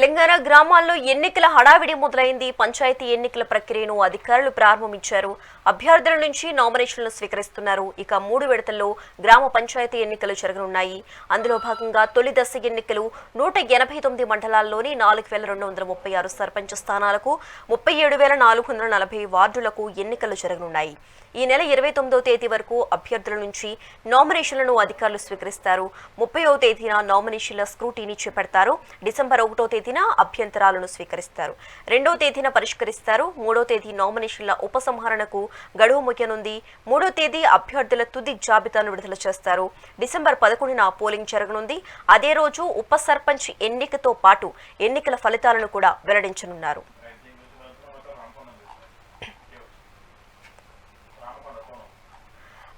తెలంగాణ గ్రామాల్లో ఎన్నికల హడావిడి మొదలైంది. పంచాయతీ ఎన్నికల ప్రక్రియను అధికారులు ప్రారంభించారు. అభ్యర్థుల నుంచి నామినేషన్లు స్వీకరిస్తున్నారు. ఇక మూడు విడతల్లో గ్రామ పంచాయతీ ఎన్నికలు జరగనున్నాయి. అందులో భాగంగా తొలి దశ ఎన్నికలు నూట ఎనభై తొమ్మిది మండలాల్లోని నాలుగు వేల రెండు వందల ముప్పై ఆరు సర్పంచ్ స్థానాలకు ముప్పై ఏడు వేల నాలుగు వందల నలభై వార్డులకు ఎన్నికలు జరగనున్నాయి. ఈ నెల ఇరవై తొమ్మిదో తేదీ వరకు అభ్యర్థుల నుంచి నామినేషన్లను అధికారులు స్వీకరిస్తారు. ముప్పైవ తేదీన నామినేషన్ల స్క్రూటీని చేపడతారు. డిసెంబర్ ఒకటో తేదీన అభ్యంతరాలను స్వీకరిస్తారు. రెండో తేదీన పరిష్కరిస్తారు. మూడో తేదీ నామినేషన్ల ఉపసంహరణకు గడువు ముగియనుంది. మూడో తేదీ అభ్యర్థుల తుది జాబితాను విడుదల చేస్తారు. డిసెంబర్ పదకొండున పోలింగ్ జరగనుంది. అదే రోజు ఉప సర్పంచ్ ఎన్నికతో పాటు ఎన్నికల ఫలితాలను కూడా వెల్లడించనున్నారు.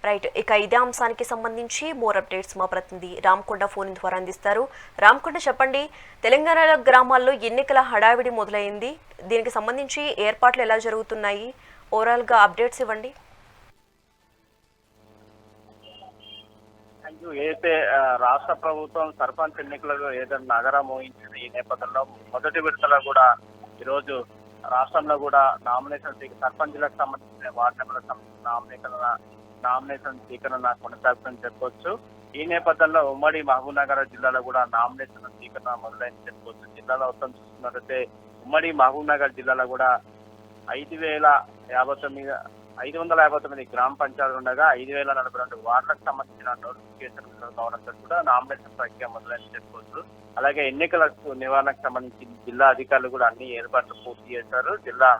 రైట్ ఇక ఇదే అంశానికి సంబంధించి మోర్ అప్డేట్స్ మా ప్రతినిధి రామ్కొండ ఫోన్ ద్వారా అందిస్తారు. రామ్కొండ చెప్పండి తెలంగాణ గ్రామాల్లో ఎన్నికల హడావిడి మొదలైంది. దీనికి సంబంధించి ఏర్పాట్లు ఎలా జరుగుతున్నాయి? ఓవరాల్గా అప్డేట్స్ ఇవ్వండి. ఏదైతే రాష్ట్ర ప్రభుత్వం సర్పంచ్ ఎన్నికలకు ఏదైనా నగరం మోహించింది ఈ నేపథ్యంలో మొదటి విడతలో కూడా ఈరోజు రాష్ట్రంలో కూడా నామినేషన్ స్వీక సర్పంచ్లకు సంబంధించిన వార్డు నెంబర్లకు సంబంధించిన నామినేషన్ నామినేషన్ స్వీకరణ కొనసాగుతుందని చెప్పొచ్చు. ఈ నేపథ్యంలో ఉమ్మడి మహబూబ్నగర్ జిల్లాలో కూడా నామినేషన్ స్వీకరణ మొదలైంది చెప్పుకోవచ్చు జిల్లాలో మొత్తం చూసుకున్నట్లయితే ఉమ్మడి మహబూబ్నగర్ జిల్లాలో కూడా ఐదు వేల యాభై తొమ్మిది ఐదు వందల యాభై తొమ్మిది గ్రామ పంచాయతీలు ఉండగా ఐదు వేల నలభై రెండు వార్డులకు సంబంధించిన నోటిఫికేషన్ కావడంతో కూడా నామినేషన్ ప్రక్రియ మొదలైంది చెప్పుకోవచ్చు అలాగే ఎన్నికలకు నివారణకు సంబంధించి జిల్లా అధికారులు కూడా అన్ని ఏర్పాట్లు పూర్తి చేశారు. జిల్లా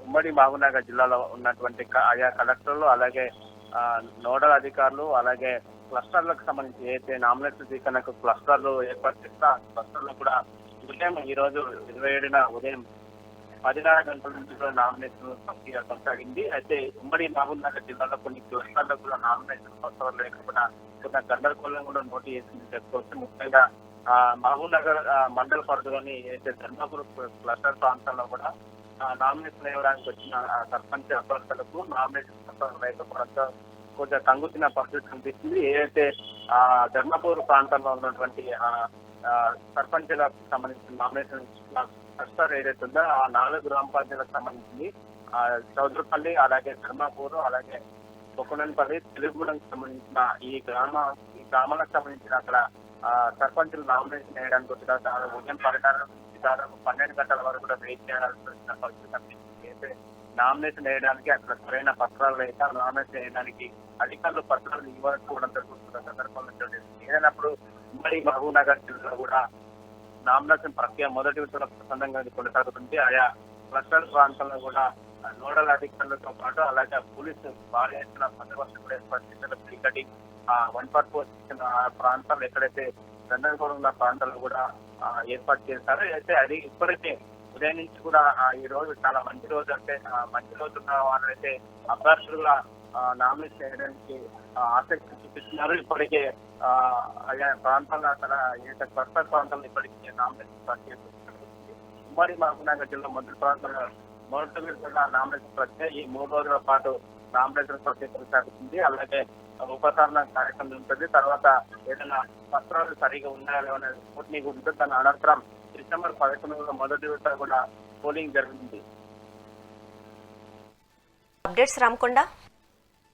ఉమ్మడి మహబూబ్నగర్ జిల్లాలో ఉన్నటువంటి ఆయా కలెక్టర్లు అలాగే ఆ, నోడల్ అధికారులు అలాగే క్లస్టర్లకు సంబంధించి ఏదైతే నామినేషన్ స్వీకరణకు క్లస్టర్లు ఏర్పాటు చేస్తా క్లస్టర్లు కూడా ఉదయం ఈ రోజు ఇరవై ఏడున ఉదయం పదిన్నర గంటల నుంచి కూడా నామినేషన్ ప్రక్రియ కొనసాగింది. అయితే ఉమ్మడి మహబూబ్నగర్ జిల్లాలో కొన్ని క్లస్టర్లకు కూడా నామినేషన్ కొత్తవారు లేకపోవడం కొంత గందరగోళం కూడా నోటు చేసింది. చెప్పుకోవచ్చు ముఖ్యంగా మహబూబ్ నగర్ మండల పరిధిలోని ఏదైతే ధర్మపురం క్లస్టర్ ప్రాంతాల్లో కూడా నామినేషన్ ఇవ్వడానికి వచ్చిన సర్పంచ్ అభ్యర్థులకు నామినేషన్ పత్రాలు లేకపోవడంతో కొంచెం కంగుతున్న పరిస్థితి కనిపిస్తుంది. ఏదైతే ఆ ధర్మపూర్ ప్రాంతంలో ఉన్నటువంటి ఆ, సర్పంచులకు సంబంధించిన నామినేషన్ క్లస్టర్ ఏదైతే ఉందో ఆ నాలుగు గ్రామ పంచాయతీలకు సంబంధించింది. ఆ, చౌదరిపల్లి అలాగే ధర్మాపూర్ అలాగే కొకనపల్లి తెలుగుగూడెంకి సంబంధించిన ఈ గ్రామ ఈ గ్రామాలకు సంబంధించిన అక్కడ సర్పంచులు నామినేషన్ వేయడానికి వచ్చినా దాదాపు ఉదయం పదహారు దాదాపు పన్నెండు గంటల వరకు కూడా వెయిట్ చేయాల్సి వచ్చిన పరిస్థితి కనిపిస్తుంది. అయితే నామినేషన్ వేయడానికి అక్కడ సరైన పత్రాలు లేక నామినేషన్ వేయడానికి అధికారులు పత్రాలు ఇవ్వకపోవడం జరుగుతుంది సందర్భంలో ఏదైనప్పుడు ఉమ్మడి మహబూబ్నగర్ జిల్లాలో కూడా నామినేషన్ ప్రక్రియ మొదటి విషయంలో ప్రసన్నంగా కొనసాగుతుంది. ఆయా క్లస్టర్ ప్రాంతంలో కూడా నోడల్ అధికారులతో పాటు అలాగే పోలీసు భారీ ఎత్తున బందోబస్తు కూడా ఏర్పాటు చేశారు. టికెటింగ్ వన్ పర్ ఫోర్ ఆ ప్రాంతాలు ఎక్కడైతే గందరగోళం ఉన్న ప్రాంతాల్లో కూడా ఏర్పాటు చేశారు. అయితే అది ఇప్పటికే ఉదయం నుంచి కూడా ఈ రోజు చాలా మంచి రోజు అంటే మంచి రోజు ఉన్న వాళ్ళైతే అభ్యర్థులుగా నామినేట్ చేయడానికి ఆసక్తి చూపిస్తున్నారు. ఇప్పటికే ఆ, ఆయా ప్రాంతాల్లో అక్కడ ఏదైతే ప్రాంతాల్లో ఇప్పటికే నామినేషన్ ప్రక్రియ కొనసాగుతుంది. ఉమ్మడి మహబూబ్నగర్ జిల్లా మొదటి ప్రాంతంలో మొదటి విడతగా నామినేషన్ ప్రక్రియ ఈ మూడు రోజుల పాటు నామినేషన్ ప్రక్రియ కొనసాగుతుంది. అలాగే ఉపసరణ కార్యక్రమం ఉంటుంది. తర్వాత ఏదైనా పత్రాలు సరిగా ఉన్నాయో లేవో అనే స్ఫూర్తి ఉంటుంది. దాని అనంతరం డిసెంబర్ పదకొండులో మొదటి విడత కూడా పోలింగ్ జరుగుతుంది. అప్డేట్స్ రామకొండ.